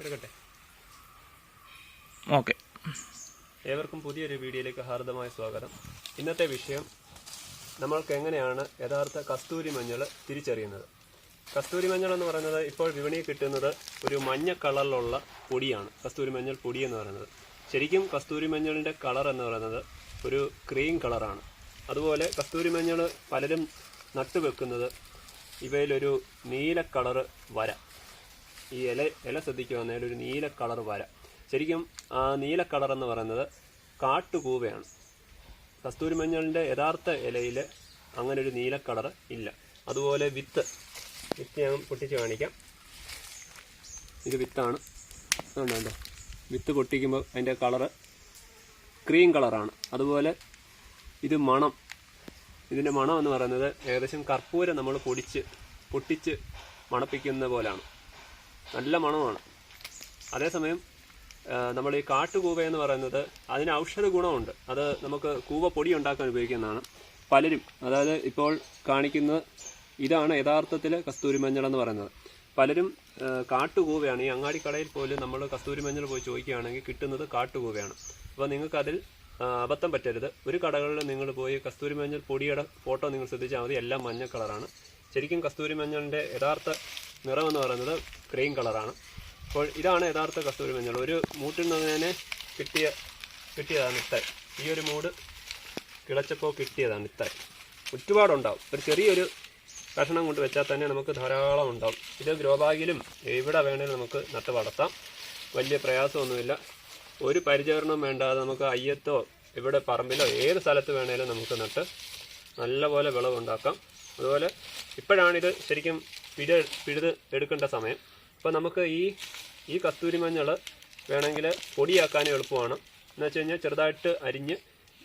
എടുക്കട്ടെ. ഓക്കെ. ഏവർക്കും പുതിയൊരു വീഡിയോയിലേക്ക് ഹാർദമായ സ്വാഗതം. ഇന്നത്തെ വിഷയം നമ്മൾക്ക് എങ്ങനെയാണ് യഥാർത്ഥ കസ്തൂരി മഞ്ഞൾ തിരിച്ചറിയുന്നത്? കസ്തൂരി മഞ്ഞൾ എന്ന് പറയുന്നത് ഇപ്പോൾ വിപണിയിൽ കിട്ടുന്നത് ഒരു മഞ്ഞ കളറിലുള്ള പൊടിയാണ്. കസ്തൂരി മഞ്ഞൾ പൊടി എന്ന് പറയുന്നത്. ശരിക്കും കസ്തൂരി മഞ്ഞളിന്റെ കളർ എന്ന് പറയുന്നത് ഒരു ക്രീം കളറാണ്. അതുപോലെ കസ്തൂരി മഞ്ഞൾ പലരും നട്ടുവെക്കുന്നത് ഇവയിലൊരു നീല കളറ് വര. ഈ ഇല ഇല ശ്രദ്ധിക്കുകയാണെങ്കിൽ ഒരു നീല കളർ വര. ശരിക്കും ആ നീല കളർ എന്ന് പറയുന്നത് കാട്ടുകൂവയാണ്. കസ്തൂരി മഞ്ഞളിന്റെ യഥാർത്ഥ ഇലയിൽ അങ്ങനെ ഒരു നീല കളർ ഇല്ല. അതുപോലെ വിത്ത് വിത്ത് ഞാൻ പൊട്ടിച്ച് കാണിക്കാം. ഇത് വിത്താണ്. അതുകൊണ്ട് കണ്ടോ വിത്ത് പൊട്ടിക്കുമ്പോൾ അതിന്റെ കളറ് ക്രീം കളറാണ്. അതുപോലെ ഇത് മണം. ഇതിന്റെ മണം എന്ന് പറയുന്നത് ഏകദേശം കർപ്പൂരം നമ്മൾ പൊടിച്ച് പൊട്ടിച്ച് മണപ്പിക്കുന്ന പോലാണ്. നല്ല മണമാണ്. അതേസമയം നമ്മൾ ഈ കാട്ടുകൂവ എന്ന് പറയുന്നത് അതിന് ഔഷധ ഗുണമുണ്ട്. അത് നമുക്ക് കൂവ പൊടി ഉണ്ടാക്കാൻ ഉപയോഗിക്കുന്നതാണ്. പലരും അതായത് ഇപ്പോൾ കാണിക്കുന്ന ഇതാണ് യഥാർത്ഥത്തിൽ കസ്തൂരി മഞ്ഞൾ എന്ന് പറയുന്നത്. പലരും കാട്ടുകൂവയാണ് ഈ അങ്ങാടിക്കടയിൽ പോലും നമ്മൾ കസ്തൂരി മഞ്ഞൾ പോയി ചോദിക്കുകയാണെങ്കിൽ കിട്ടുന്നത് കാട്ടുകൂവയാണ്. അപ്പോൾ നിങ്ങൾക്കതിൽ അബദ്ധം പറ്റരുത്. ഒരു കടകളിൽ നിങ്ങൾ പോയി കസ്തൂരി മഞ്ഞൾ പൊടിയുടെ ഫോട്ടോ നിങ്ങൾ ശ്രദ്ധിച്ചാൽ മതി. എല്ലാം മഞ്ഞ കളറാണ്. ശരിക്കും കസ്തൂരി മഞ്ഞളിന്റെ യഥാർത്ഥ നിറമെന്ന് പറയുന്നത് ക്രീം കളറാണ് അപ്പോൾ ഇതാണ് യഥാർത്ഥ കസ്തൂരി മഞ്ഞൾ. ഒരു മൂട്ടിൽ നിന്ന് തന്നെ കിട്ടിയ കിട്ടിയതാണ് ഇത്തായി ഈ ഒരു മൂട് കിളച്ചപ്പോൾ കിട്ടിയതാണ് ഇത്തായി ഒരുപാടുണ്ടാവും. ഒരു ചെറിയൊരു കഷണം കൊണ്ട് വെച്ചാൽ തന്നെ നമുക്ക് ധാരാളം ഉണ്ടാവും. ഇത് ഗ്രോബാഗിലും എവിടെ വേണേലും നമുക്ക് നട്ട് വളർത്താം. വലിയ പ്രയാസമൊന്നുമില്ല. ഒരു പരിചരണം വേണ്ടാതെ നമുക്ക് അയ്യത്തോ ഇവിടെ പറമ്പിലോ ഏത് സ്ഥലത്ത് വേണേലും നമുക്ക് നട്ട് നല്ലപോലെ വിളവുണ്ടാക്കാം. അതുപോലെ ഇപ്പോഴാണിത് ശരിക്കും പിഴ പിഴുത് എടുക്കേണ്ട സമയം. അപ്പോൾ നമുക്ക് ഈ ഈ കസ്തൂരി മഞ്ഞൾ വേണമെങ്കിൽ പൊടിയാക്കാൻ എളുപ്പമാണ്. എന്ന് വെച്ച് കഴിഞ്ഞാൽ ചെറുതായിട്ട് അരിഞ്ഞ്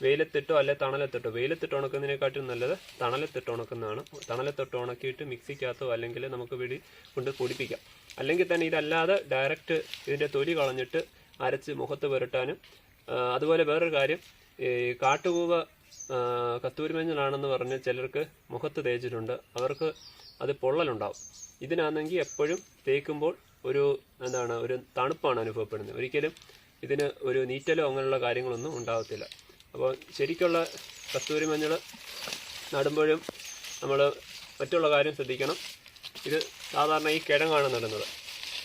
വെയിലത്തിട്ടോ അല്ലെ തണലത്തിട്ടോ വെയിലത്തിട്ട് ഉണക്കുന്നതിനെക്കാട്ടും നല്ലത് തണലത്തിട്ട് ഉണക്കുന്നതാണ്. തണലത്തിട്ട് ഉണക്കിയിട്ട് മിക്സിക്കകത്തോ അല്ലെങ്കിൽ നമുക്ക് വെടി കൊണ്ട് പൊടിപ്പിക്കാം. അല്ലെങ്കിൽ തന്നെ ഇതല്ലാതെ ഡയറക്റ്റ് ഇതിന്റെ തൊലി കളഞ്ഞിട്ട് അരച്ച് മുഖത്ത് പുരട്ടാനും അതുപോലെ വേറൊരു കാര്യം ഈ കാട്ടുകൂവ ആ, കസ്തൂരി മഞ്ഞളാണെന്ന് പറഞ്ഞ് ചിലർക്ക് മുഖത്ത് തേച്ചിട്ടുണ്ട്. അവർക്ക് അത് പൊള്ളലുണ്ടാവും. ഇതിനാണെങ്കിൽ എപ്പോഴും തേക്കുമ്പോൾ ഒരു എന്താണ് ഒരു തണുപ്പാണ് അനുഭവപ്പെടുന്നത്. ഒരിക്കലും ഇതിന് ഒരു നീറ്റലോ അങ്ങനെയുള്ള കാര്യങ്ങളൊന്നും ഉണ്ടാകത്തില്ല അപ്പോൾ ശരിക്കുള്ള കസ്തൂരി മഞ്ഞൾ നടുമ്പോഴും നമ്മൾ മറ്റുള്ള കാര്യം ശ്രദ്ധിക്കണം. ഇത് സാധാരണ ഈ കിഴങ്ങാണ് നടുന്നത്.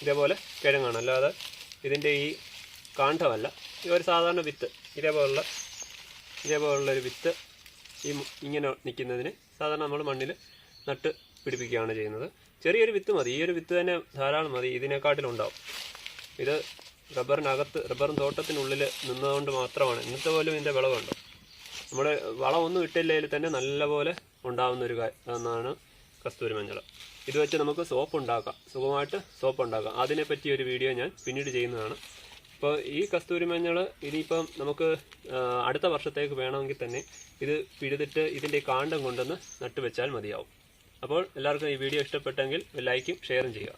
ഇതേപോലെ കിഴങ്ങാണ്. അല്ലാതെ ഇതിന്റെ ഈ കാണ്ഡമല്ല. ഈ ഒരു സാധാരണ വിത്ത്. ഇതേപോലുള്ള ഇതേപോലുള്ള ഒരു വിത്ത് ഈ ഇങ്ങനെ നിൽക്കുന്നതിന് സാധാരണ നമ്മൾ മണ്ണിൽ നട്ട് പിടിപ്പിക്കുകയാണ് ചെയ്യുന്നത്. ചെറിയൊരു വിത്ത് മതി. ഈ ഒരു വിത്ത് തന്നെ ധാരാളം മതി. ഇതിനെക്കാട്ടിലുണ്ടാവും ഇത് റബ്ബറിനകത്ത് റബ്ബറും തോട്ടത്തിനുള്ളിൽ നിന്നതുകൊണ്ട് മാത്രമാണ്. ഇന്നത്തെ പോലും ഇതിന്റെ വിളവുണ്ടോ. നമ്മൾ വളമൊന്നും ഇട്ടില്ലെങ്കിൽ തന്നെ നല്ലപോലെ ഉണ്ടാകുന്ന ഒരു എന്നാണ് കസ്തൂരി മഞ്ഞൾ. ഇത് വെച്ച് നമുക്ക് സോപ്പ് ഉണ്ടാക്കാം. സുഖമായിട്ട് സോപ്പ് ഉണ്ടാക്കാം. അതിനെപ്പറ്റി ഒരു വീഡിയോ ഞാൻ പിന്നീട് ചെയ്യുന്നതാണ്. ഇപ്പോൾ ഈ കസ്തൂരി മഞ്ഞൾ ഇനിയിപ്പം നമുക്ക് അടുത്ത വർഷത്തേക്ക് വേണമെങ്കിൽ തന്നെ ഇത് പിഴുതിട്ട് ഇതിന്റെ കാണ്ടം കൊണ്ടുവന്ന് നട്ടുവെച്ചാൽ മതിയാവും. അപ്പോൾ എല്ലാവർക്കും ഈ വീഡിയോ ഇഷ്ടപ്പെട്ടെങ്കിൽ ലൈക്കും ഷെയറും ചെയ്യുക.